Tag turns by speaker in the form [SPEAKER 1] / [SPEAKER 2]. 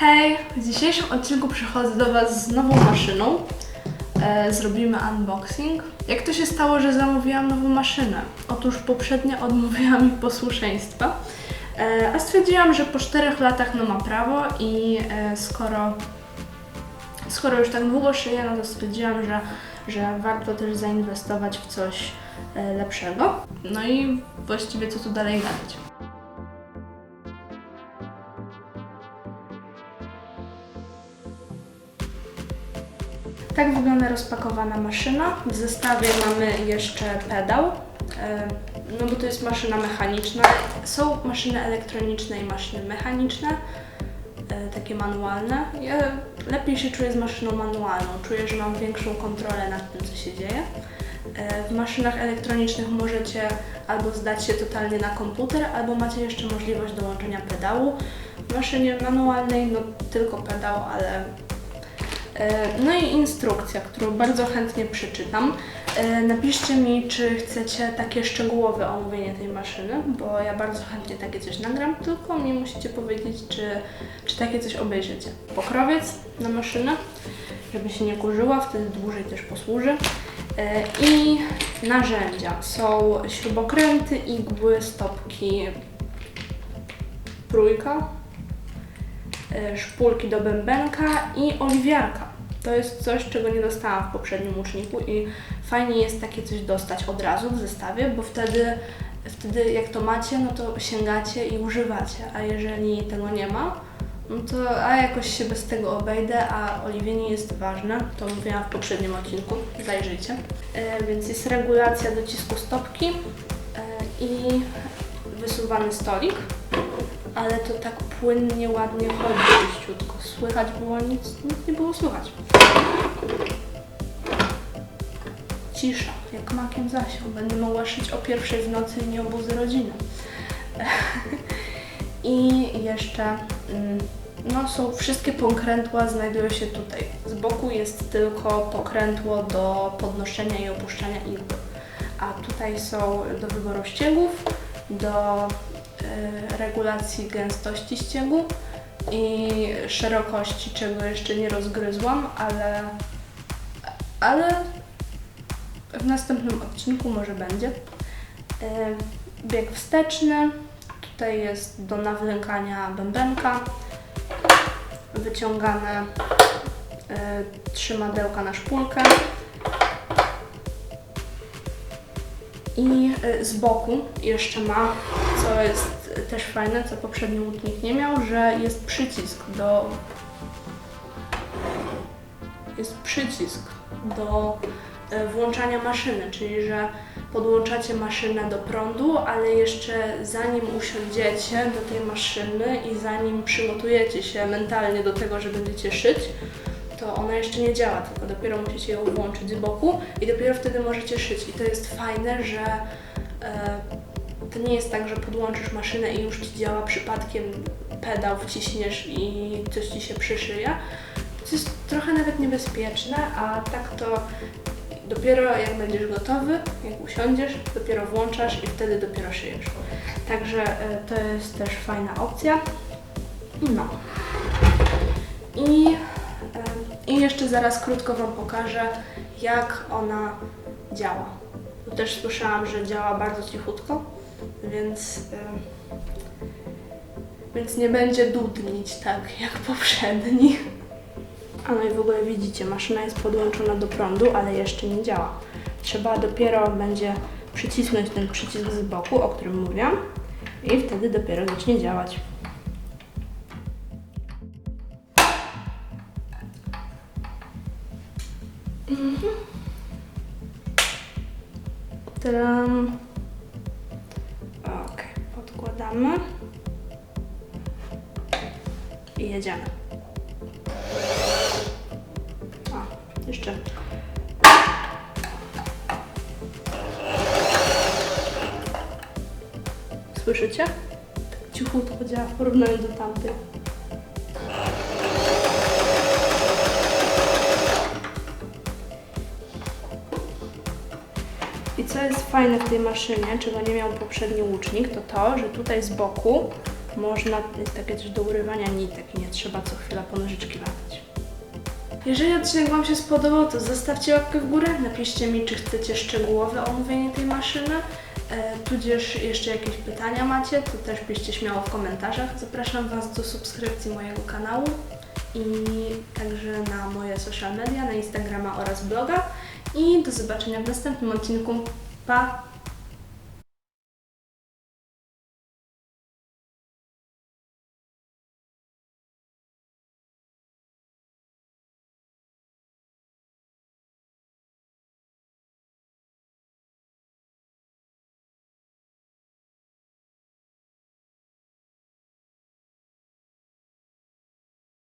[SPEAKER 1] Hej! W dzisiejszym odcinku przychodzę do Was z nową maszyną. E, zrobimy unboxing. Jak to się stało, że zamówiłam nową maszynę? Otóż poprzednio odmówiła mi posłuszeństwa, e, a stwierdziłam, że po 4 latach no ma prawo i e, skoro, skoro już tak długo szyję, no to stwierdziłam, że, że warto też zainwestować w coś e, lepszego. No i właściwie co tu dalej gadać. Tak wygląda rozpakowana maszyna. W zestawie mamy jeszcze pedał, e, no bo to jest maszyna mechaniczna. Są maszyny elektroniczne i maszyny mechaniczne, e, takie manualne. Ja lepiej się czuję z maszyną manualną. Czuję, że mam większą kontrolę nad tym, co się dzieje. E, W maszynach elektronicznych możecie albo zdać się totalnie na komputer, albo macie jeszcze możliwość dołączenia pedału. W maszynie manualnej no tylko pedał, ale No i instrukcja, którą bardzo chętnie przeczytam. E, Napiszcie mi, czy chcecie takie szczegółowe omówienie tej maszyny, bo ja bardzo chętnie takie coś nagram, tylko mi musicie powiedzieć, czy, czy takie coś obejrzycie. Pokrowiec na maszynę, żeby się nie kurzyła, wtedy dłużej też posłuży. E, I narzędzia. Są śrubokręty, igły, stopki, trójka, e, szpulki do bębenka i oliwiarka. To jest coś, czego nie dostałam w poprzednim łuczniku i fajnie jest takie coś dostać od razu w zestawie, bo wtedy, wtedy jak to macie, no to sięgacie i używacie, a jeżeli tego nie ma, no to a jakoś się bez tego obejdę, a oliwienie jest ważne, to mówiłam w poprzednim odcinku, zajrzyjcie. E, więc jest regulacja docisku stopki e, i wysuwany stolik ale to tak płynnie, ładnie chodzi czyściutko. Słychać było nic, nic nie było słychać. Cisza, jak makiem zasiał. Będę mogła szyć o pierwszej w nocy i nie obudzę rodziny. I jeszcze, mm, no są wszystkie pokrętła znajdują się tutaj. Z boku jest tylko pokrętło do podnoszenia i opuszczania igły. A tutaj są do wyboru ściegów, do e, regulacji gęstości ściegu i szerokości, czego jeszcze nie rozgryzłam, ale, ale w następnym odcinku może będzie. E, Bieg wsteczny, tutaj jest do nawlekania bębenka, wyciągane e, trzy madełka na szpulkę. I y, z boku jeszcze ma, co jest też fajne, co poprzedni łutnik nie miał, że jest przycisk do. Jest przycisk do y, włączania maszyny, czyli że podłączacie maszynę do prądu, ale jeszcze zanim usiądziecie do tej maszyny i zanim przygotujecie się mentalnie do tego, że będziecie szyć, to ona jeszcze nie działa, tylko dopiero musicie ją włączyć z boku i dopiero wtedy możecie szyć. I to jest fajne, że e, to nie jest tak, że podłączysz maszynę i już ci działa przypadkiem pedał, wciśniesz i coś ci się przyszyje. To jest trochę nawet niebezpieczne, a tak to dopiero jak będziesz gotowy, jak usiądziesz, dopiero włączasz i wtedy dopiero szyjesz. Także e, to jest też fajna opcja. No. I i jeszcze zaraz krótko Wam pokażę, jak ona działa. Bo też słyszałam, że działa bardzo cichutko, więc, ym, więc nie będzie dudnić tak jak poprzedni. A no i w ogóle widzicie, maszyna jest podłączona do prądu, ale jeszcze nie działa. Trzeba dopiero będzie przycisnąć ten przycisk z boku, o którym mówiłam i wtedy dopiero zacznie działać. Tadam. Ok, podkładamy. I jedziemy. Jeszcze. Słyszycie? Tak cichutko działa w porównaniu do tamtych. I co jest fajne w tej maszynie, czego nie miał poprzedni łucznik, to to, że tutaj z boku Można jest takie coś do urywania nitek i nie trzeba co chwila po nożyczki latać. Jeżeli odcinek Wam się spodobał, to zostawcie łapkę w górę, napiszcie mi, czy chcecie szczegółowe omówienie tej maszyny, e, tudzież jeszcze jakieś pytania macie, to też piszcie śmiało w komentarzach. Zapraszam Was do subskrypcji mojego kanału i także na moje social media, na Instagrama oraz bloga i do zobaczenia w następnym odcinku. Pa!